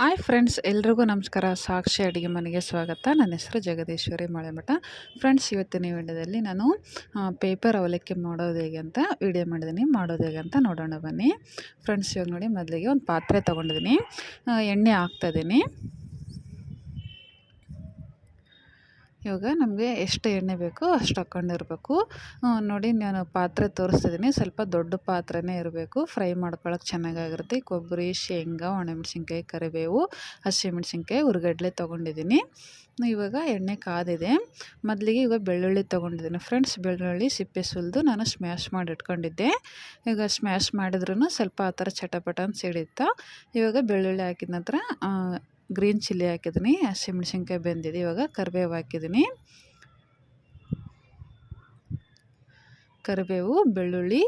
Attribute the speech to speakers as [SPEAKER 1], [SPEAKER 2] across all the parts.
[SPEAKER 1] Hi friends ಎಲ್ರಿಗೂ ನಮಸ್ಕಾರ. ಸಾಕ್ಷಿ ಅಡುಗೆ ಮನೆಗೆ ಸ್ವಾಗತ. ನನ್ನ ಹೆಸರು ಜಗದೀಶ್ವರಿ ಮಳೆಮಠ. ಫ್ರೆಂಡ್ಸ್ ಇವತ್ತಿನ ವಿಡಿಯೋದಲ್ಲಿ ನಾನು ಪೇಪರ್ ಅವಲಕ್ಕಿ ಮಾಡೋದು ಹೇಗೆ ಅಂತ ವಿಡಿಯೋ ಮಾಡಿದ್ದೀನಿ ಮಾಡೋದು ಹೇಗೆ ಅಂತ ನೋಡೋಣ ಬನ್ನಿ. ಫ್ರೆಂಡ್ಸ್ ಇವಾಗ ನೋಡಿ ಮೊದಲಿಗೆ ಒಂದು ಪಾತ್ರೆ ತೊಗೊಂಡಿದ್ದೀನಿ ಎಣ್ಣೆ ಹಾಕ್ತಾಯಿದ್ದೀನಿ ಇವಾಗ ನಮಗೆ ಎಷ್ಟು ಎಣ್ಣೆ ಬೇಕೋ ಅಷ್ಟು ಹಾಕ್ಕೊಂಡಿರ್ಬೇಕು ನೋಡಿ ನಾನು ಪಾತ್ರೆ ತೋರಿಸ್ತಿದ್ದೀನಿ ಸ್ವಲ್ಪ ದೊಡ್ಡ ಪಾತ್ರೆನೇ ಇರಬೇಕು. ಫ್ರೈ ಮಾಡ್ಕೊಳಕ್ಕೆ ಚೆನ್ನಾಗಾಗಿರುತ್ತೆ. ಕೊಬ್ಬರಿ, ಶೇಂಗಾ, ಒಣಮೆಣ್ಸಿನ್ಕಾಯಿ, ಕರಿಬೇವು, ಹಸಿಮೆಣ್ಸಿನ್ಕಾಯಿ, ಉರ್ಗಡ್ಲೆ ತೊಗೊಂಡಿದ್ದೀನಿ ಇವಾಗ ಎಣ್ಣೆ ಕಾದಿದೆ. ಮೊದಲಿಗೆ ಇವಾಗ ಬೆಳ್ಳುಳ್ಳಿ ತೊಗೊಂಡಿದ್ದೀನಿ ಫ್ರೆಂಡ್ಸ್, ಬೆಳ್ಳುಳ್ಳಿ ಸಿಪ್ಪೆ ಸುಲಿದು ನಾನು ಸ್ಮ್ಯಾಶ್ ಮಾಡಿ ಇಟ್ಕೊಂಡಿದ್ದೆ ಈಗ ಸ್ಮ್ಯಾಶ್ ಮಾಡಿದ್ರೂ ಸ್ವಲ್ಪ ಆ ಥರ ಚಟಪಟ ಅಂತ ಸಿಡಿತ್ತ ಇವಾಗ ಬೆಳ್ಳುಳ್ಳಿ ಹಾಕಿದ ನಂತರ ಗ್ರೀನ್ ಚಿಲ್ಲಿ ಹಾಕಿದ್ದೀನಿ, ಹಸಿಮೆಣ್ಸಿನ್ಕಾಯಿ ಬೆಂದಿದೆ, ಇವಾಗ ಕರಿಬೇವು ಹಾಕಿದ್ದೀನಿ. ಕರಿಬೇವು, ಬೆಳ್ಳುಳ್ಳಿ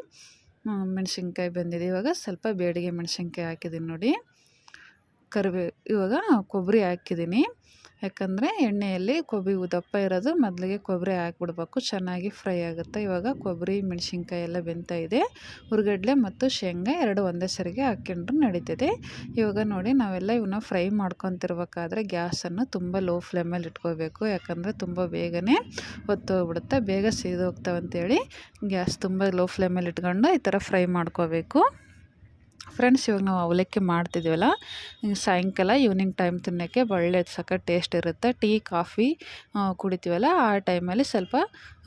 [SPEAKER 1] ಮೆಣಸಿನ್ಕಾಯಿ ಬೆಂದಿದೆ, ಇವಾಗ ಸ್ವಲ್ಪ ಬೇಡಿಗೆ ಮೆಣಸಿನ್ಕಾಯಿ ಹಾಕಿದ್ದೀನಿ ನೋಡಿ. ಕರಿಬೇವು ಇವಾಗ ಕೊಬ್ಬರಿ ಹಾಕಿದ್ದೀನಿ. ಯಾಕಂದರೆ ಎಣ್ಣೆಯಲ್ಲಿ ಕೊಬ್ಬರಿ ದಪ್ಪ ಇರೋದು, ಮೊದಲಿಗೆ ಕೊಬ್ಬರಿ ಹಾಕ್ಬಿಡ್ಬೇಕು, ಚೆನ್ನಾಗಿ ಫ್ರೈ ಆಗುತ್ತೆ. ಇವಾಗ ಕೊಬ್ಬರಿ, ಮೆಣಸಿನ್ಕಾಯಿ ಎಲ್ಲ ಬೆಂತ ಇದೆ. ಹುರ್ಗಡ್ಲೆ ಮತ್ತು ಶೇಂಗಾ ಎರಡು ಒಂದೇ ಸರಿಗೆ ಹಾಕ್ಕೊಂಡ್ರು ನಡೀತದೆ. ಇವಾಗ ನೋಡಿ, ನಾವೆಲ್ಲ ಇವನ್ನ ಫ್ರೈ ಮಾಡ್ಕೊತಿರ್ಬೇಕಾದ್ರೆ ಗ್ಯಾಸನ್ನು ತುಂಬ ಲೋ ಫ್ಲೇಮಲ್ಲಿ ಇಟ್ಕೋಬೇಕು. ಯಾಕಂದರೆ ತುಂಬ ಬೇಗನೆ ಹೊತ್ತೋಗ್ಬಿಡುತ್ತೆ ಬೇಗ ಸೀದೋಗ್ತಾವಂತೇಳಿ ಗ್ಯಾಸ್ ತುಂಬ ಲೋ ಫ್ಲೇಮಲ್ಲಿ ಇಟ್ಕೊಂಡು ಈ ಥರ ಫ್ರೈ ಮಾಡ್ಕೋಬೇಕು. ಫ್ರೆಂಡ್ಸ್ ಇವಾಗ ನಾವು ಅವಲಕ್ಕಿ ಮಾಡ್ತಿದ್ದೀವಲ್ಲ ಸಾಯಂಕಾಲ ಈವ್ನಿಂಗ್ ಟೈಮ್ ತಿನ್ನೋಕ್ಕೆ ಒಳ್ಳೆ ಸಖತ್ ಟೇಸ್ಟ್ ಇರುತ್ತೆ. ಟೀ ಕಾಫಿ ಕುಡಿತೀವಲ್ಲ, ಆ ಟೈಮಲ್ಲಿ ಸ್ವಲ್ಪ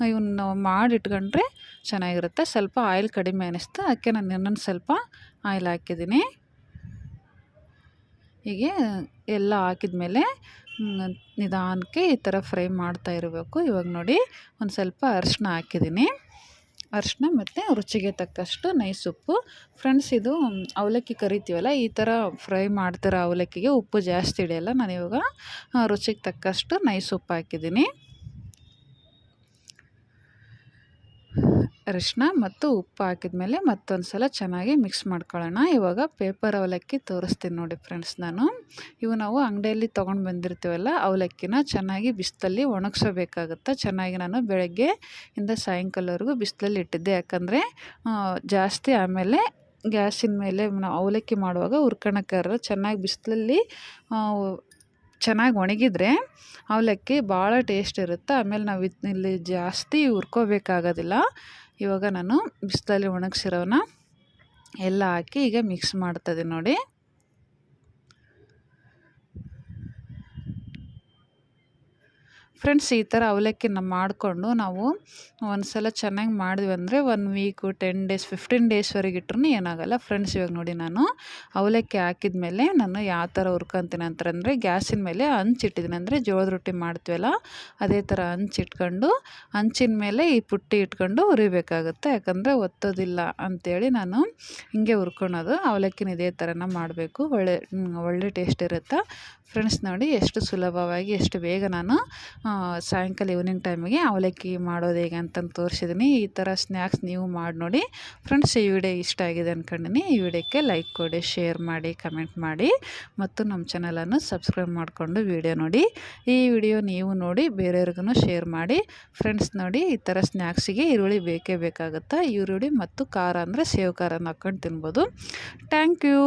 [SPEAKER 1] ಇವನ್ನ ಮಾಡಿಟ್ಕೊಂಡ್ರೆ ಚೆನ್ನಾಗಿರುತ್ತೆ. ಸ್ವಲ್ಪ ಆಯಿಲ್ ಕಡಿಮೆ ಅನ್ನಿಸ್ತು. ಅದಕ್ಕೆ ನಾನು ಇನ್ನೊಂದು ಸ್ವಲ್ಪ ಆಯಿಲ್ ಹಾಕಿದ್ದೀನಿ. ಹೀಗೆ ಎಲ್ಲ ಹಾಕಿದ್ಮೇಲೆ ನಿಧಾನಕ್ಕೆ ಈ ಥರ ಫ್ರೈ ಮಾಡ್ತಾ ಇರಬೇಕು. ಇವಾಗ ನೋಡಿ, ಒಂದು ಸ್ವಲ್ಪ ಅರಿಶಿನ ಹಾಕಿದ್ದೀನಿ. ಅರಿಶಿನ ಮತ್ತು ರುಚಿಗೆ ತಕ್ಕಷ್ಟು ನೈಸ್ ಉಪ್ಪು. ಫ್ರೆಂಡ್ಸ್ ಇದು ಅವಲಕ್ಕಿ ಕರಿತೀವಲ್ಲ, ಈ ಥರ ಫ್ರೈ ಮಾಡ್ತಿರೋ ಅವಲಕ್ಕಿಗೆ ಉಪ್ಪು ಜಾಸ್ತಿ ಹಿಡಿಯಲ್ಲ, ನಾನು ಇವಾಗ ರುಚಿಗೆ ತಕ್ಕಷ್ಟು ನೈಸ್ ಉಪ್ಪು ಹಾಕಿದ್ದೀನಿ. ಅರಿಶಿನ ಮತ್ತು ಉಪ್ಪು ಹಾಕಿದ ಮೇಲೆ ಮತ್ತೊಂದು ಸಲ ಚೆನ್ನಾಗಿ ಮಿಕ್ಸ್ ಮಾಡ್ಕೊಳ್ಳೋಣ. ಇವಾಗ ಪೇಪರ್ ಅವಲಕ್ಕಿ ತೋರಿಸ್ತೀನಿ ನೋಡಿ ಫ್ರೆಂಡ್ಸ್ ನಾನು. ಇವು ನಾವು ಅಂಗಡಿಯಲ್ಲಿ ತೊಗೊಂಡು ಬಂದಿರ್ತೀವಲ್ಲ, ಅವಲಕ್ಕಿನ ಚೆನ್ನಾಗಿ ಬಿಸಿಲಲ್ಲಿ ಒಣಗಿಸಬೇಕಾಗುತ್ತೆ. ಚೆನ್ನಾಗಿ ನಾನು ಬೆಳಗ್ಗೆ ಇಂದ ಸಾಯಂಕಾಲವರೆಗೂ ಬಿಸಿಲಲ್ಲಿ ಇಟ್ಟಿದ್ದೆ. ಯಾಕಂದರೆ ಜಾಸ್ತಿ ಆಮೇಲೆ ಗ್ಯಾಸಿನ ಮೇಲೆ ನಾವು ಅವಲಕ್ಕಿ ಮಾಡುವಾಗ ಹುರ್ಕೊಳಕ್ಕಾಗಲ್ಲ ಚೆನ್ನಾಗಿ ಬಿಸಿಲಲ್ಲಿ ಚೆನ್ನಾಗಿ ಒಣಗಿದ್ರೆ ಅವಲಕ್ಕಿ ಭಾಳ ಟೇಸ್ಟ್ ಇರುತ್ತೆ. ಆಮೇಲೆ ನಾವು ಇಲ್ಲಿ ಜಾಸ್ತಿ ಹುರ್ಕೋಬೇಕಾಗೋದಿಲ್ಲ. ಇವಾಗ ನಾನು ಬಿಸಿಲಲ್ಲಿ ಒಣಗಿಸಿರೋನ ಎಲ್ಲ ಹಾಕಿ ಈಗ ಮಿಕ್ಸ್ ಮಾಡ್ತದೆ ನೋಡಿ. ಫ್ರೆಂಡ್ಸ್ ಈ ಥರ ಅವಲಕ್ಕಿನ ಮಾಡಿಕೊಂಡು ನಾವು ಒಂದು ಸಲ ಚೆನ್ನಾಗಿ ಮಾಡಿದ್ವಿ ಅಂದರೆ one week ten days fifteen ಡೇಸ್ವರೆಗೆ ಇಟ್ರೂ ಏನಾಗಲ್ಲ. ಫ್ರೆಂಡ್ಸ್ ಇವಾಗ ನೋಡಿ ನಾನು ಅವಲಕ್ಕಿ ಹಾಕಿದ ಮೇಲೆ ನಾನು ಯಾವ ಥರ ಹುರ್ಕೊತೀನಿ ಅಂತಂದರೆ ಗ್ಯಾಸಿನ ಮೇಲೆ ಹಂಚಿಟ್ಟಿದ್ದೀನಿ ಅಂದರೆ ಜೋಳದ ರೊಟ್ಟಿ ಮಾಡ್ತೀವಲ್ಲ, ಅದೇ ಥರ ಹಂಚಿಟ್ಕೊಂಡು ಹಂಚಿನ ಮೇಲೆ ಈ ಪುಟ್ಟಿ ಇಟ್ಕೊಂಡು ಹುರಿಬೇಕಾಗುತ್ತೆ. ಯಾಕಂದರೆ ಒತ್ತೋದಿಲ್ಲ ಅಂಥೇಳಿ ನಾನು ಹಿಂಗೆ ಹುರ್ಕೊಳೋದು. ಅವಲಕ್ಕಿನ ಇದೇ ಥರನ ಮಾಡಬೇಕು. ಒಳ್ಳೆ ಒಳ್ಳೆ ಟೇಸ್ಟ್ ಇರುತ್ತೆ? ಫ್ರೆಂಡ್ಸ್ ನೋಡಿ ಎಷ್ಟು ಸುಲಭವಾಗಿ, ಎಷ್ಟು ಬೇಗ ನಾನು ಸಾಯಂಕಾಲ ಈವ್ನಿಂಗ್ ಟೈಮಿಗೆ ಅವಲಕ್ಕಿ ಮಾಡೋದು ಹೇಗೆ ಅಂತಂದು ತೋರಿಸಿದ್ದೀನಿ ಈ ಥರ ಸ್ನ್ಯಾಕ್ಸ್ ನೀವು ಮಾಡಿ ನೋಡಿ. ಫ್ರೆಂಡ್ಸ್ ಈ ವಿಡಿಯೋ ಇಷ್ಟ ಆಗಿದೆ ಅಂದ್ಕೊಂಡಿನಿ ಈ ವಿಡಿಯೋಕ್ಕೆ ಲೈಕ್ ಕೊಡಿ ಶೇರ್ ಮಾಡಿ ಕಮೆಂಟ್ ಮಾಡಿ. ಮತ್ತು ನಮ್ಮ ಚಾನಲನ್ನು ಸಬ್ಸ್ಕ್ರೈಬ್ ಮಾಡಿಕೊಂಡು ವಿಡಿಯೋ ನೋಡಿ. ಈ ವಿಡಿಯೋ ನೀವು ನೋಡಿ ಬೇರೆಯವ್ರಿಗೂ ಶೇರ್ ಮಾಡಿ. ಫ್ರೆಂಡ್ಸ್ ನೋಡಿ, ಈ ಥರ ಸ್ನ್ಯಾಕ್ಸಿಗೆ ಈರುಳ್ಳಿ ಬೇಕೇ ಬೇಕಾಗುತ್ತೆ? ಈರುಳ್ಳಿ ಮತ್ತು ಖಾರ ಅಂದರೆ ಸೇವ್ ಖಾರನ ಹಾಕ್ಕೊಂಡು ತಿನ್ಬೋದು. Thank you